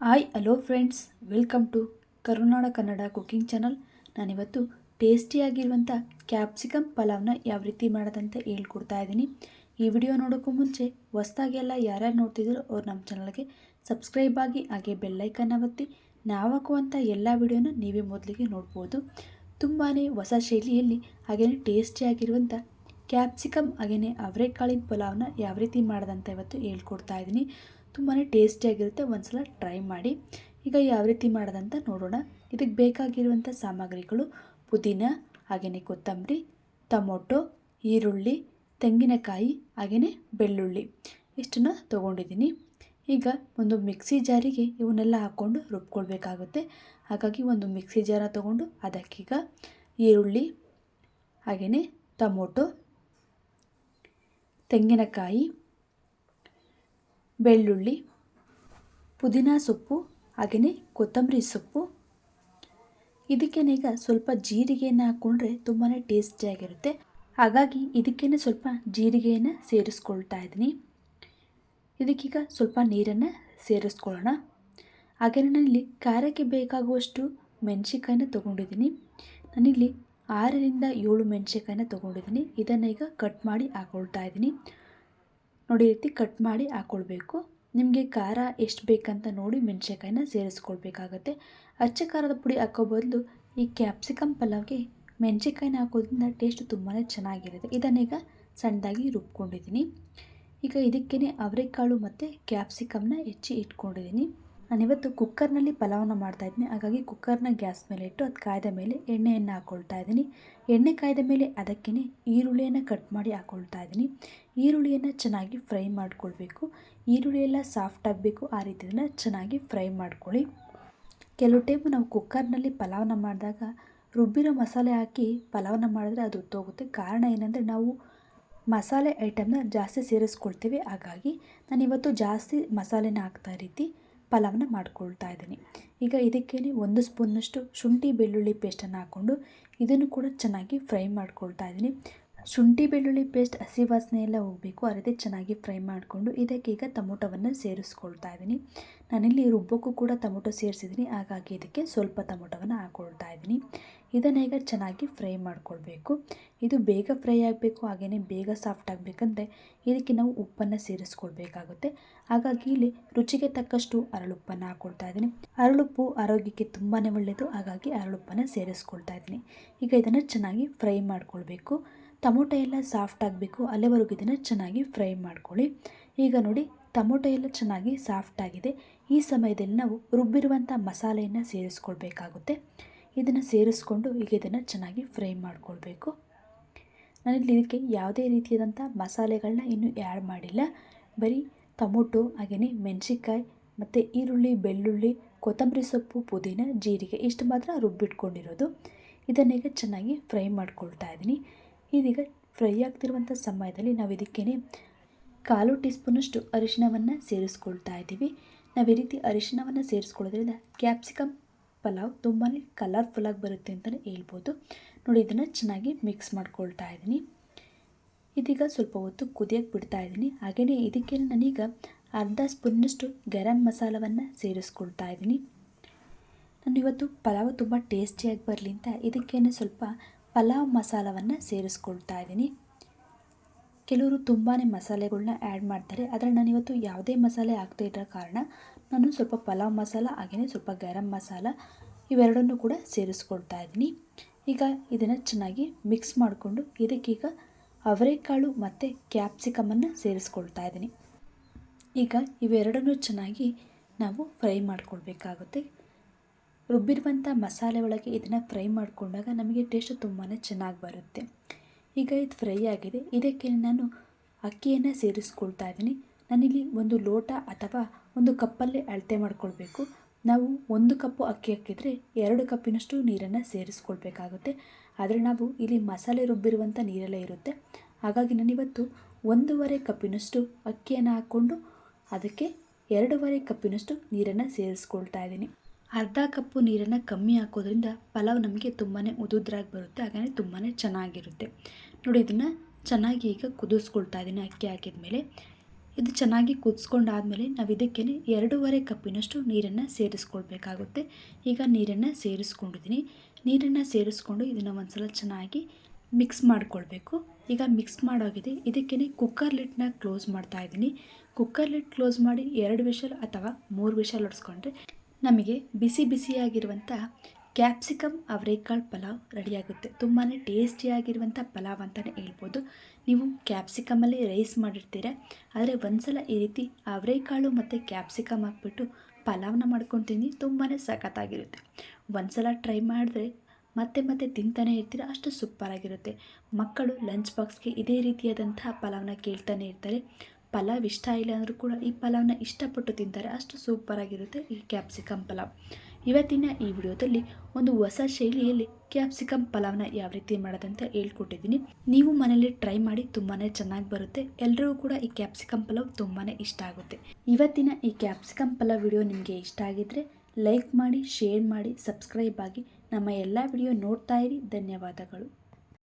Hi, hello friends. Welcome to Karunada Kannada cooking channel. ನಾನಿವತ್ತು ಟೇಸ್ಟಿಯಾಗಿರುವಂಥ capsicum ಪಲಾವ್ನ ಯಾವ ರೀತಿ ಮಾಡೋದಂತ ಹೇಳ್ಕೊಡ್ತಾ ಇದ್ದೀನಿ. ಈ ವಿಡಿಯೋ ನೋಡೋಕ್ಕೂ ಮುಂಚೆ ಹೊಸ್ದಾಗೆಲ್ಲ ಯಾರ್ಯಾರು ನೋಡ್ತಿದ್ರು ಅವ್ರು ನಮ್ಮ ಚಾನಲ್ಗೆ ಸಬ್ಸ್ಕ್ರೈಬ್ ಆಗಿ ಹಾಗೆ ಬೆಲ್ಲೈಕನ್ನ ಒತ್ತಿ ನಾವು ಹಾಕುವಂಥ ಎಲ್ಲ ವಿಡಿಯೋನ ನೀವೇ ಮೊದಲಿಗೆ ನೋಡ್ಬೋದು. ತುಂಬಾ ಹೊಸ ಶೈಲಿಯಲ್ಲಿ ಹಾಗೆಯೇ ಟೇಸ್ಟಿಯಾಗಿರುವಂಥ ಕ್ಯಾಪ್ಸಿಕಮ್ ಹಾಗೆಯೇ ಅವರೆಕಾಳಿನ ಪಲಾವ್ನ ಯಾವ ರೀತಿ ಮಾಡೋದಂತ ಇವತ್ತು ಹೇಳ್ಕೊಡ್ತಾ ಇದ್ದೀನಿ. ತುಂಬಾ ಟೇಸ್ಟಿಯಾಗಿರುತ್ತೆ, ಒಂದ್ಸಲ ಟ್ರೈ ಮಾಡಿ. ಈಗ ಯಾವ ರೀತಿ ಮಾಡೋದಂತ ನೋಡೋಣ. ಇದಕ್ಕೆ ಬೇಕಾಗಿರುವಂಥ ಸಾಮಗ್ರಿಗಳು ಪುದೀನ ಹಾಗೆಯೇ ಕೊತ್ತಂಬರಿ, ಟೊಮೊಟೊ, ಈರುಳ್ಳಿ, ತೆಂಗಿನಕಾಯಿ ಹಾಗೆಯೇ ಬೆಳ್ಳುಳ್ಳಿ. ಇಷ್ಟನ್ನು ತೊಗೊಂಡಿದ್ದೀನಿ. ಈಗ ಒಂದು ಮಿಕ್ಸಿ ಜಾರಿಗೆ ಇವನ್ನೆಲ್ಲ ಹಾಕ್ಕೊಂಡು ರುಬ್ಕೊಳ್ಬೇಕಾಗುತ್ತೆ. ಹಾಗಾಗಿ ಒಂದು ಮಿಕ್ಸಿ ಜಾರ ತೊಗೊಂಡು ಅದಕ್ಕೀಗ ಈರುಳ್ಳಿ ಹಾಗೆಯೇ ಟೊಮೊಟೊ, ತೆಂಗಿನಕಾಯಿ ಬೆಳ್ಳುಳ್ಳಿ, ಪುದೀನ ಸೊಪ್ಪು ಹಾಗೆಯೇ ಕೊತ್ತಂಬರಿ ಸೊಪ್ಪು. ಇದಕ್ಕೇನೀಗ ಸ್ವಲ್ಪ ಜೀರಿಗೆಯನ್ನು ಹಾಕ್ಕೊಂಡ್ರೆ ತುಂಬಾ ಟೇಸ್ಟಿಯಾಗಿರುತ್ತೆ ಹಾಗಾಗಿ ಇದಕ್ಕೇನೆ ಸ್ವಲ್ಪ ಜೀರಿಗೆಯನ್ನು ಸೇರಿಸ್ಕೊಳ್ತಾ ಇದ್ದೀನಿ. ಇದಕ್ಕೀಗ ಸ್ವಲ್ಪ ನೀರನ್ನು ಸೇರಿಸ್ಕೊಳ್ಳೋಣ. ಹಾಗೆ ನಾನಿಲ್ಲಿ ಖಾರಕ್ಕೆ ಬೇಕಾಗುವಷ್ಟು ಮೆಣಸಿಕಾಯಿನ ತೊಗೊಂಡಿದ್ದೀನಿ. ನಾನಿಲ್ಲಿ ಆರರಿಂದ ಏಳು ಮೆಣಸಿಕಾಯಿನ ತೊಗೊಂಡಿದ್ದೀನಿ. ಇದನ್ನು ಈಗ ಕಟ್ ಮಾಡಿ ಹಾಕ್ಕೊಳ್ತಾ ಇದ್ದೀನಿ. ನೋಡಿ ರೀತಿ ಕಟ್ ಮಾಡಿ ಹಾಕ್ಕೊಳ್ಬೇಕು ನಿಮಗೆ ಖಾರ ಎಷ್ಟು ಬೇಕಂತ ನೋಡಿ ಮೆಣಸಿನ್ಕಾಯಿನ ಸೇರಿಸ್ಕೊಳ್ಬೇಕಾಗತ್ತೆ. ಅಚ್ಚ ಖಾರದ ಪುಡಿ ಹಾಕೋ ಬದಲು ಈ ಕ್ಯಾಪ್ಸಿಕಮ್ ಪಲಾವ್ಗೆ ಮೆಣಸಿನ್ಕಾಯಿನ ಹಾಕೋದ್ರಿಂದ ಟೇಸ್ಟ್ ತುಂಬಾ ಚೆನ್ನಾಗಿರುತ್ತೆ. ಇದನ್ನೀಗ ಸಣ್ಣದಾಗಿ ರುಬ್ಕೊಂಡಿದ್ದೀನಿ. ಈಗ ಇದಕ್ಕೇ ಅವರೆಕಾಳು ಮತ್ತು ಕ್ಯಾಪ್ಸಿಕಮ್ನ ಹೆಚ್ಚಿ ಇಟ್ಕೊಂಡಿದ್ದೀನಿ. ನಾನಿವತ್ತು ಕುಕ್ಕರ್ನಲ್ಲಿ ಮಾಡ್ತಾ ಮಾಡ್ತಾಯಿದ್ದೀನಿ ಹಾಗಾಗಿ ಕುಕ್ಕರ್ನ ಗ್ಯಾಸ್ ಮೇಲೆ ಇಟ್ಟು ಅದು ಕಾಯ್ದ ಮೇಲೆ ಎಣ್ಣೆಯನ್ನು ಹಾಕ್ಕೊಳ್ತಾ ಇದ್ದೀನಿ. ಎಣ್ಣೆ ಕಾಯ್ದ ಮೇಲೆ ಅದಕ್ಕೇ ಈರುಳ್ಳಿಯನ್ನು ಕಟ್ ಮಾಡಿ ಹಾಕ್ಕೊಳ್ತಾ ಇದ್ದೀನಿ. ಈರುಳ್ಳಿಯನ್ನು ಚೆನ್ನಾಗಿ ಫ್ರೈ ಮಾಡ್ಕೊಳ್ಬೇಕು. ಈರುಳ್ಳಿ ಎಲ್ಲ ಸಾಫ್ಟ್ ಆಗಬೇಕು. ಆ ರೀತಿ ಚೆನ್ನಾಗಿ ಫ್ರೈ ಮಾಡ್ಕೊಳ್ಳಿ. ಕೆಲವು ಟೈಮು ನಾವು ಕುಕ್ಕರ್ನಲ್ಲಿ ಪಲಾವನ್ನ ಮಾಡಿದಾಗ ರುಬ್ಬಿರೋ ಮಸಾಲೆ ಹಾಕಿ ಪಲಾವನ್ನ ಮಾಡಿದ್ರೆ ಅದು ಉತ್ತೋಗುತ್ತೆ ಕಾರಣ ಏನಂದರೆ ನಾವು ಮಸಾಲೆ ಐಟಮ್ನ ಜಾಸ್ತಿ ಸೇರಿಸ್ಕೊಳ್ತೀವಿ. ಹಾಗಾಗಿ ನಾನಿವತ್ತು ಜಾಸ್ತಿ ಮಸಾಲೆನ ಹಾಕ್ತಾ ರೀತಿ ಪಲಾವನ್ನ ಮಾಡ್ಕೊಳ್ತಾ ಇದ್ದೀನಿ. ಈಗ ಇದಕ್ಕೆ ಒಂದು ಸ್ಪೂನ್ನಷ್ಟು ಶುಂಠಿ ಬೆಳ್ಳುಳ್ಳಿ ಪೇಸ್ಟನ್ನು ಹಾಕ್ಕೊಂಡು ಇದನ್ನು ಕೂಡ ಚೆನ್ನಾಗಿ ಫ್ರೈ ಮಾಡ್ಕೊಳ್ತಾ ಇದ್ದೀನಿ. ಶುಂಠಿ ಬೆಳ್ಳುಳ್ಳಿ ಪೇಸ್ಟ್ ಹಸಿ ವಾಸನೆ ಎಲ್ಲ ಹೋಗಬೇಕು ರೀತಿ ಚೆನ್ನಾಗಿ ಫ್ರೈ ಮಾಡಿಕೊಂಡು ಇದಕ್ಕೆ ಈಗ ಟೊಮೊಟೊವನ್ನು ಸೇರಿಸ್ಕೊಳ್ತಾ ಇದ್ದೀನಿ. ನಾನಿಲ್ಲಿ ರುಬ್ಬಕ್ಕೂ ಕೂಡ ಟೊಮೊಟೊ ಸೇರಿಸಿದ್ದೀನಿ, ಹಾಗಾಗಿ ಇದಕ್ಕೆ ಸ್ವಲ್ಪ ಟೊಮೊಟೊವನ್ನು ಹಾಕ್ಕೊಳ್ತಾ ಇದ್ದೀನಿ. ಇದನ್ನು ಈಗ ಚೆನ್ನಾಗಿ ಫ್ರೈ ಮಾಡ್ಕೊಳ್ಬೇಕು. ಇದು ಬೇಗ ಫ್ರೈ ಆಗಬೇಕು ಹಾಗೆಯೇ ಬೇಗ ಸಾಫ್ಟ್ ಆಗಬೇಕಂದ್ರೆ ಇದಕ್ಕೆ ನಾವು ಉಪ್ಪನ್ನು ಸೇರಿಸ್ಕೊಳ್ಬೇಕಾಗುತ್ತೆ. ಹಾಗಾಗಿ ಇಲ್ಲಿ ರುಚಿಗೆ ತಕ್ಕಷ್ಟು ಅರಳುಪ್ಪನ್ನು ಹಾಕ್ಕೊಳ್ತಾ ಇದ್ದೀನಿ. ಅರಳುಪ್ಪು ಆರೋಗ್ಯಕ್ಕೆ ತುಂಬಾ ಒಳ್ಳೆಯದು ಹಾಗಾಗಿ ಅರಳುಪ್ಪನ್ನು ಸೇರಿಸ್ಕೊಳ್ತಾ ಇದ್ದೀನಿ. ಈಗ ಇದನ್ನು ಚೆನ್ನಾಗಿ ಫ್ರೈ ಮಾಡ್ಕೊಳ್ಬೇಕು. ಟೊಮೊಟೊ ಎಲ್ಲ ಸಾಫ್ಟ್ ಆಗಬೇಕು, ಅಲ್ಲಿವರೆಗೂ ಇದನ್ನು ಚೆನ್ನಾಗಿ ಫ್ರೈ ಮಾಡ್ಕೊಳ್ಳಿ. ಈಗ ನೋಡಿ, ಟೊಮೊಟೊ ಎಲ್ಲ ಚೆನ್ನಾಗಿ ಸಾಫ್ಟ್ ಆಗಿದೆ. ಈ ಸಮಯದಲ್ಲಿ ನಾವು ರುಬ್ಬಿರುವಂಥ ಮಸಾಲೆಯನ್ನು ಸೇರಿಸ್ಕೊಳ್ಬೇಕಾಗುತ್ತೆ. ಇದನ್ನು ಸೇರಿಸ್ಕೊಂಡು ಈಗ ಇದನ್ನು ಚೆನ್ನಾಗಿ ಫ್ರೈ ಮಾಡ್ಕೊಳ್ಬೇಕು. ನಾನಿಲ್ಲಿ ಇದಕ್ಕೆ ಯಾವುದೇ ರೀತಿಯಾದಂಥ ಮಸಾಲೆಗಳನ್ನ ಇನ್ನೂ ಆ್ಯಡ್ ಮಾಡಿಲ್ಲ. ಬರೀ ಟೊಮೊಟೊ, ಹಾಗೆಯೇ ಮೆಣಸಿನ್ಕಾಯಿ ಮತ್ತು ಈರುಳ್ಳಿ, ಬೆಳ್ಳುಳ್ಳಿ, ಕೊತ್ತಂಬರಿ ಸೊಪ್ಪು, ಪುದೀನ, ಜೀರಿಗೆ ಇಷ್ಟು ಮಾತ್ರ ರುಬ್ಬಿಟ್ಕೊಂಡಿರೋದು. ಇದನ್ನೀಗ ಚೆನ್ನಾಗಿ ಫ್ರೈ ಮಾಡ್ಕೊಳ್ತಾ ಇದ್ದೀನಿ. ಇದೀಗ ಫ್ರೈ ಆಗ್ತಿರುವಂಥ ಸಮಯದಲ್ಲಿ ನಾವು ಇದಕ್ಕೇ ಕಾಲು ಟೀ ಸ್ಪೂನಷ್ಟು ಅರಿಶಿಣವನ್ನು ಸೇರಿಸ್ಕೊಳ್ತಾ ಇದ್ದೀವಿ. ನಾವು ಈ ರೀತಿ ಅರಿಶಿಣವನ್ನು ಸೇರಿಸ್ಕೊಳ್ಳೋದ್ರಿಂದ ಕ್ಯಾಪ್ಸಿಕಮ್ ಪಲಾವ್ ತುಂಬಾ ಕಲರ್ಫುಲ್ಲಾಗಿ ಬರುತ್ತೆ ಅಂತಲೇ ಹೇಳ್ಬೋದು. ನೋಡಿ, ಇದನ್ನು ಚೆನ್ನಾಗಿ ಮಿಕ್ಸ್ ಮಾಡ್ಕೊಳ್ತಾ ಇದ್ದೀನಿ. ಇದೀಗ ಸ್ವಲ್ಪ ಹೊತ್ತು ಕುದಿಯೋಕ್ಕೆ ಬಿಡ್ತಾ ಇದ್ದೀನಿ. ಹಾಗೆಯೇ ಇದಕ್ಕೆ ನಾನೀಗ ಅರ್ಧ ಸ್ಪೂನ್ನಷ್ಟು ಗರಂ ಮಸಾಲವನ್ನು ಸೇರಿಸ್ಕೊಳ್ತಾ ಇದ್ದೀನಿ. ನಾನು ಇವತ್ತು ಪಲಾವ್ ತುಂಬ ಟೇಸ್ಟಿಯಾಗಿ ಬರಲಿ ಅಂತ ಇದಕ್ಕೇನೆ ಸ್ವಲ್ಪ ಪಲಾವ್ ಮಸಾಲವನ್ನು ಸೇರಿಸ್ಕೊಳ್ತಾ ಇದ್ದೀನಿ. ಕೆಲವರು ತುಂಬಾ ಮಸಾಲೆಗಳನ್ನ ಆ್ಯಡ್ ಮಾಡ್ತಾರೆ. ಆದರೆ ನಾನಿವತ್ತು ಯಾವುದೇ ಮಸಾಲೆ ಆಗ್ತಾ ಇರೋ ಕಾರಣ ನಾನು ಸ್ವಲ್ಪ ಪಲಾವ್ ಮಸಾಲ ಹಾಗೆಯೇ ಸ್ವಲ್ಪ ಗರಂ ಮಸಾಲ ಇವೆರಡನ್ನು ಕೂಡ ಸೇರಿಸ್ಕೊಳ್ತಾ ಇದ್ದೀನಿ. ಈಗ ಇದನ್ನು ಚೆನ್ನಾಗಿ ಮಿಕ್ಸ್ ಮಾಡಿಕೊಂಡು ಇದಕ್ಕೀಗ ಅವರೆಕಾಳು ಮತ್ತು ಕ್ಯಾಪ್ಸಿಕಮನ್ನು ಸೇರಿಸ್ಕೊಳ್ತಾ ಇದ್ದೀನಿ. ಈಗ ಇವೆರಡನ್ನೂ ಚೆನ್ನಾಗಿ ನಾವು ಫ್ರೈ ಮಾಡ್ಕೊಳ್ಬೇಕಾಗುತ್ತೆ. ರುಬ್ಬಿರುವಂಥ ಮಸಾಲೆ ಒಳಗೆ ಇದನ್ನು ಫ್ರೈ ಮಾಡಿಕೊಂಡಾಗ ನಮಗೆ ಟೇಸ್ಟ್ ತುಂಬಾ ಚೆನ್ನಾಗಿ ಬರುತ್ತೆ. ಈಗ ಇದು ಫ್ರೈ ಆಗಿದೆ. ಇದಕ್ಕೆ ನಾನು ಅಕ್ಕಿಯನ್ನು ಸೇರಿಸ್ಕೊಳ್ತಾ ಇದ್ದೀನಿ. ನಾನಿಲ್ಲಿ ಒಂದು ಲೋಟ ಅಥವಾ ಒಂದು ಕಪ್ಪಲ್ಲಿ ಅಳತೆ ಮಾಡ್ಕೊಳ್ಬೇಕು. ನಾವು ಒಂದು ಕಪ್ಪು ಅಕ್ಕಿ ಹಾಕಿದರೆ ಎರಡು ಕಪ್ಪಿನಷ್ಟು ನೀರನ್ನು ಸೇರಿಸ್ಕೊಳ್ಬೇಕಾಗುತ್ತೆ. ಆದರೆ ನಾವು ಇಲ್ಲಿ ಮಸಾಲೆ ರುಬ್ಬಿರುವಂಥ ನೀರೆಲ್ಲ ಇರುತ್ತೆ. ಹಾಗಾಗಿ ನಾನಿವತ್ತು ಒಂದೂವರೆ ಕಪ್ಪಿನಷ್ಟು ಅಕ್ಕಿಯನ್ನು ಹಾಕ್ಕೊಂಡು ಅದಕ್ಕೆ ಎರಡೂವರೆ ಕಪ್ಪಿನಷ್ಟು ನೀರನ್ನು ಸೇರಿಸ್ಕೊಳ್ತಾ ಇದ್ದೀನಿ. ಅರ್ಧ ಕಪ್ಪು ನೀರನ್ನು ಕಮ್ಮಿ ಹಾಕೋದ್ರಿಂದ ಪಲಾವ್ ನಮಗೆ ತುಂಬಾ ಉದುದ್ರಾಗಿ ಬರುತ್ತೆ ಹಾಗೆಯೇ ತುಂಬಾ ಚೆನ್ನಾಗಿರುತ್ತೆ. ನೋಡಿ, ಇದನ್ನು ಚೆನ್ನಾಗಿ ಈಗ ಕುದಿಸ್ಕೊಳ್ತಾ ಇದ್ದೀನಿ ಅಕ್ಕಿ ಹಾಕಿದ ಮೇಲೆ ಇದು ಚೆನ್ನಾಗಿ ಕುದಿಸ್ಕೊಂಡಾದಮೇಲೆ ನಾವು ಇದಕ್ಕೆ ಎರಡೂವರೆ ಕಪ್ಪಿನಷ್ಟು ನೀರನ್ನು ಸೇರಿಸ್ಕೊಳ್ಬೇಕಾಗುತ್ತೆ. ಈಗ ನೀರನ್ನು ಸೇರಿಸ್ಕೊಂಡಿದ್ದೀನಿ. ನೀರನ್ನು ಸೇರಿಸ್ಕೊಂಡು ಇದನ್ನು ಒಂದ್ಸಲ ಚೆನ್ನಾಗಿ ಮಿಕ್ಸ್ ಮಾಡಿಕೊಳ್ಬೇಕು. ಈಗ ಮಿಕ್ಸ್ ಮಾಡೋಗಿದೆ. ಇದಕ್ಕೆ ಕುಕ್ಕರ್ ಲಿಟ್ನ ಕ್ಲೋಸ್ ಮಾಡ್ತಾ ಇದ್ದೀನಿ. ಕುಕ್ಕರ್ ಲಿಟ್ ಕ್ಲೋಸ್ ಮಾಡಿ ಎರಡು ವಿಷಲ್ ಅಥವಾ ಮೂರು ವಿಷಲ್ ಹೊಡ್ಸ್ಕೊಂಡ್ರೆ ನಮಗೆ ಬಿಸಿ ಬಿಸಿಯಾಗಿರುವಂಥ ಕ್ಯಾಪ್ಸಿಕಮ್ ಅವರೆಕಾಳು ಪಲಾವ್ ರೆಡಿಯಾಗುತ್ತೆ. ತುಂಬಾ ಟೇಸ್ಟಿಯಾಗಿರುವಂಥ ಪಲಾವ್ ಅಂತಲೇ ಹೇಳ್ಬೋದು. ನೀವು ಕ್ಯಾಪ್ಸಿಕಮಲ್ಲಿ ರೈಸ್ ಮಾಡಿರ್ತೀರ. ಆದರೆ ಒಂದ್ಸಲ ಈ ರೀತಿ ಅವರೆಕಾಳು ಮತ್ತು ಕ್ಯಾಪ್ಸಿಕಮ್ ಹಾಕ್ಬಿಟ್ಟು ಪಲಾವ್ನ ಮಾಡ್ಕೊತೀನಿ. ತುಂಬಾ ಸಖತ್ತಾಗಿರುತ್ತೆ. ಒಂದ್ಸಲ ಟ್ರೈ ಮಾಡಿದ್ರೆ ಮತ್ತೆ ಮತ್ತೆ ತಿಂತಾನೆ ಇರ್ತೀರ. ಅಷ್ಟು ಸೂಪರಾಗಿರುತ್ತೆ. ಮಕ್ಕಳು ಲಂಚ್ ಬಾಕ್ಸ್ಗೆ ಇದೇ ರೀತಿಯಾದಂತಹ ಪಲಾವ್ನ ಕೇಳ್ತಾನೆ ಇರ್ತಾರೆ. ಪಲಾವ್ ಇಷ್ಟ ಇಲ್ಲ ಅಂದರೂ ಕೂಡ ಈ ಪಲಾವ್ನ ಇಷ್ಟಪಟ್ಟು ತಿಂತಾರೆ. ಅಷ್ಟು ಸೂಪರಾಗಿರುತ್ತೆ ಈ ಕ್ಯಾಪ್ಸಿಕಮ್ ಪಲಾವ್. ಇವತ್ತಿನ ಈ ವಿಡಿಯೋದಲ್ಲಿ ಒಂದು ಹೊಸ ಶೈಲಿಯಲ್ಲಿ ಕ್ಯಾಪ್ಸಿಕಮ್ ಪಲಾವ್ನ ಯಾವ ರೀತಿ ಮಾಡೋದಂತ ಹೇಳ್ಕೊಟ್ಟಿದ್ದೀನಿ. ನೀವು ಮನೇಲಿ ಟ್ರೈ ಮಾಡಿ ತುಂಬಾ ಚೆನ್ನಾಗಿ ಬರುತ್ತೆ. ಎಲ್ರಿಗೂ ಕೂಡ ಈ ಕ್ಯಾಪ್ಸಿಕಮ್ ಪಲಾವ್ ತುಂಬಾ ಇಷ್ಟ ಆಗುತ್ತೆ. ಇವತ್ತಿನ ಈ ಕ್ಯಾಪ್ಸಿಕಮ್ ಪಲಾವ್ ವಿಡಿಯೋ ನಿಮಗೆ ಇಷ್ಟ ಆಗಿದ್ರೆ ಲೈಕ್ ಮಾಡಿ, ಶೇರ್ ಮಾಡಿ, ಸಬ್ಸ್ಕ್ರೈಬ್ ಆಗಿ ನಮ್ಮ ಎಲ್ಲ ವಿಡಿಯೋ ನೋಡ್ತಾ ಇರಿ. ಧನ್ಯವಾದಗಳು.